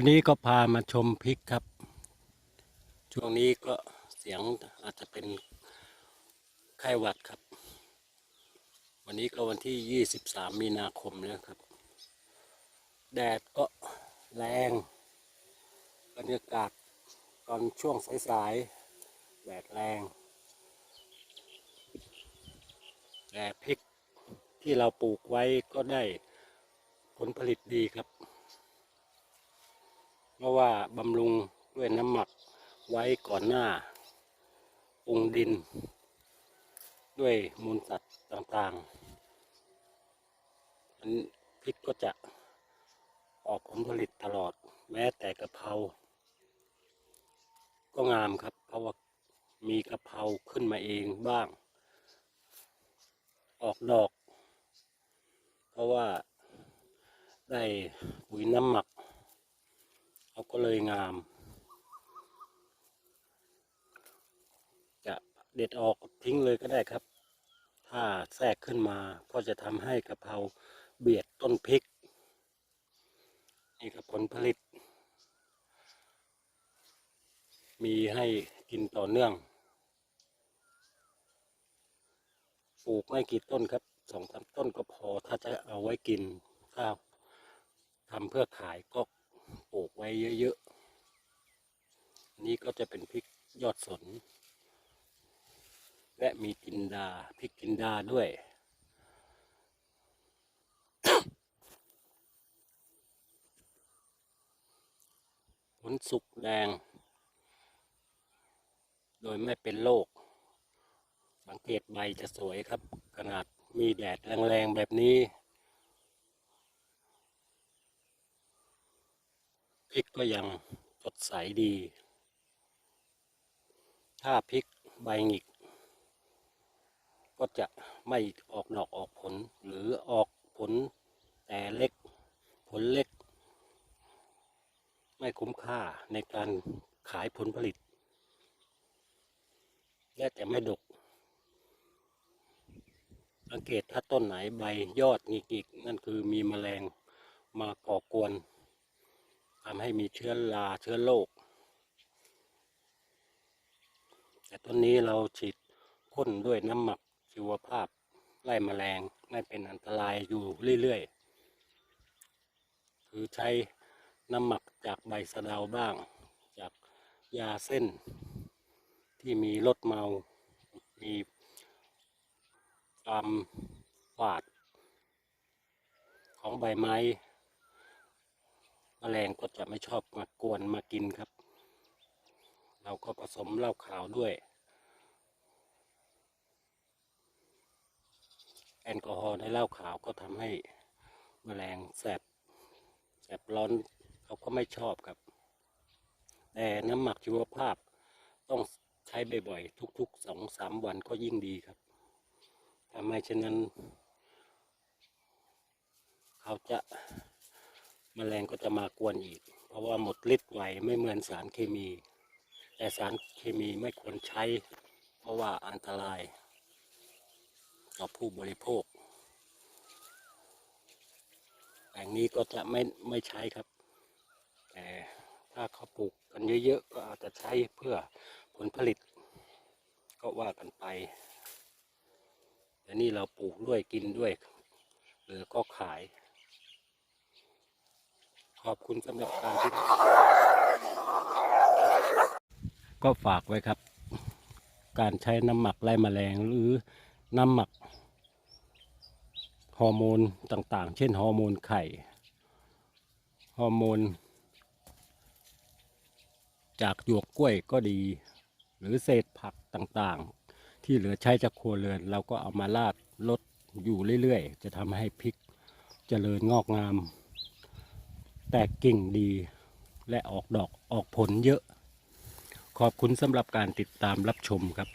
วันนี้ก็พามาชมพริกครับ ช่วงนี้ก็เสียงอาจจะเป็นไข้หวัดครับ วันนี้ก็วันที่ 23 มีนาคมแล้วครับ แดดก็แรงบรรยากาศตอนช่วงสายๆแดดแรงแต่พริกที่เราปลูกไว้ก็ได้ผลผลิตดีครับ เพราะว่าบำรุงด้วยน้ำหมักไว้ก่อนหน้าปรุงดิน ด้วยมูลสัตว์ต่างๆอันพริกก็จะออกผลผลิตตลอด แม้แต่กะเพราก็งามครับ เพราะว่ามีกะเพราขึ้นมาเองบ้าง ออกดอก เพราะว่าได้ปุ๋ยน้ำหมัก เขาก็เลยงาม จะเด็ดออกทิ้งเลยก็ได้ครับ ถ้าแทรกขึ้นมาก็จะทำให้กะเพราเบียดต้นพริก นี่ครับผลผลิต มีให้กินต่อเนื่องปลูกไม่กี่ต้นครับสองสามต้นก็พอถ้าจะเอาไว้กินถ้าทำเพื่อขายก็ ปลูกไว้เยอะๆนนี้ก็จะเป็นพริกยอดสน และมีกินดาพริกกินดาด้วย ผลสุกแดง โดยไม่เป็นโรค สังเกตใบจะสวยครับ ขนาดมีแดดแรงๆแบบนี้ พริกก็ยังสดใสดี ถ้าพริกใบหงิก ก็จะไม่ออกดอกออกผลหรือออกผลแต่เล็กผลเล็ก ไม่คุ้มค่าในการขายผลผลิต และแต่ไม่ดก สังเกตถ้าต้นไหนใบยอดหงิกๆนั่นคือมีแมลงมาก่อกวน ทำให้มีเชื้อราเชื้อโรคแต่ต้นนี้เราฉีดพ่นด้วยน้ำหมักชีวภาพไล่แมลงไม่เป็นอันตรายอยู่เรื่อยๆ คือใช้น้ำหมักจากใบสะเดาบ้าง จากยาเส้น ที่มีรสเมา มีความฝาด ของใบไม้ แมลงก็จะไม่ชอบมากวนมากินครับ เราก็ผสมเหล้าขาวด้วย แอลกอฮอล์ในเหล้าขาวก็ทำให้แมลงแสบแสบร้อนเขาก็ไม่ชอบครับ แต่น้ำหมักชีวภาพต้องใช้บ่อยๆ ทุกๆสองสามวันก็ยิ่งดีครับทำไมเช่นนั้น เขาจะ มแมลงก็จะมากวนอีก เพราะว่าหมดฤทธิ์ไวไม่เหมือนสารเคมี แต่สารเคมีไม่ควรใช้ เพราะว่าอันตราย ต่อผู้บริโภคแต่งนี้ก็จะไม่ไม่ใช้ครับ แต่ถ้าเขาปลูกกันเยอะๆก็อาจจะใช้เพื่อผลผลิต ก็ว่ากันไปแต่นี่เราปลูกด้วยกินด้วยหรือก็ขาย อบคุณสำหรับการที่ก็ฝากไว้ครับ การใช้น้ำหมักไล่แมลงหรือน้ำหมักฮอร์โมนต่างๆ เช่นฮอร์โมนไข่ ฮอร์โมน จากหยวกกล้วยก็ดี หรือเศษผักต่างๆ ที่เหลือใช้จากครัวเรือนเราก็เอามาราดลดอยู่เรื่อยๆ จะทำให้พริกเจริญงอกงาม แตกกิ่งดี และออกดอกออกผลเยอะ ขอบคุณสำหรับการติดตามรับชมครับ